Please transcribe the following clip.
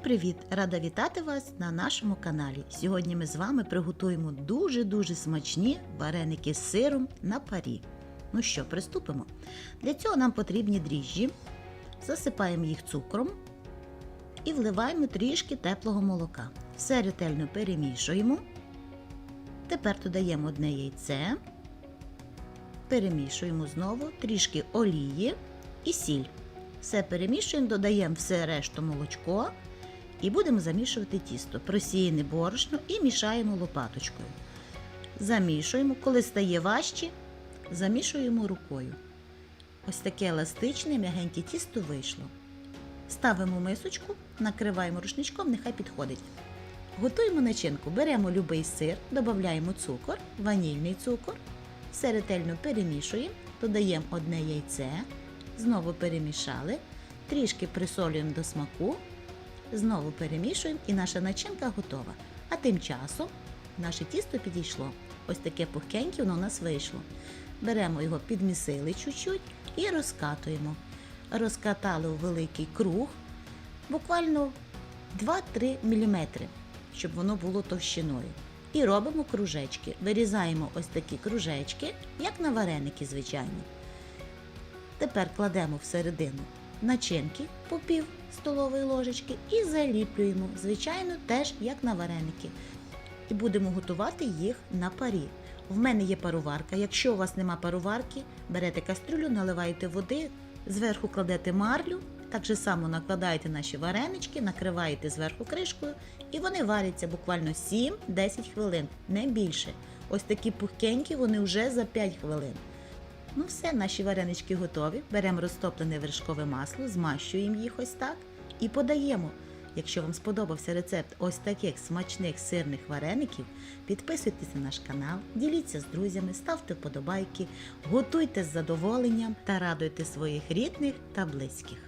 привіт! Рада вітати вас на нашому каналі. Сьогодні ми з вами приготуємо дуже-дуже смачні вареники з сиром на парі. Ну що, приступимо. Для цього нам потрібні дріжджі. Засипаємо їх цукром і вливаємо трішки теплого молока. Все ретельно перемішуємо. Тепер додаємо одне яйце, перемішуємо знову трішки олії і сіль. Все перемішуємо, додаємо все решту молочко і будемо замішувати тісто. Просіяне борошно і мішаємо лопаточкою. Замішуємо, коли стає важче, замішуємо рукою. Ось таке еластичне, м'ягеньке тісто вийшло. Ставимо мисочку, накриваємо рушничком, нехай підходить. Готуємо начинку. Беремо любий сир, додаємо цукор, ванільний цукор, все ретельно перемішуємо, додаємо одне яйце, знову перемішали, трішки присолюємо до смаку, знову перемішуємо і наша начинка готова. А тим часом наше тісто підійшло. Ось таке пухкеньке воно у нас вийшло. Беремо його, підмісили чуть-чуть і розкатуємо. Розкатали у великий круг, буквально 2-3 мм, щоб воно було товщиною. І робимо кружечки. Вирізаємо ось такі кружечки, як на вареники звичайні. Тепер кладемо всередину начинки по пів столової ложечки і заліплюємо, звичайно, теж як на вареники. І будемо готувати їх на парі. В мене є паруварка. Якщо у вас нема паруварки, берете кастрюлю, наливаєте води, зверху кладете марлю, так же само накладаєте наші варенички, накриваєте зверху кришкою, і вони варяться буквально 7-10 хвилин, не більше. Ось такі пухкенькі, вони вже за 5 хвилин. Ну все, наші варенички готові. Беремо розтоплене вершкове масло, змащуємо їх ось так і подаємо. Якщо вам сподобався рецепт ось таких смачних сирних вареників, підписуйтесь на наш канал, діліться з друзями, ставте вподобайки, готуйте з задоволенням та радуйте своїх рідних та близьких.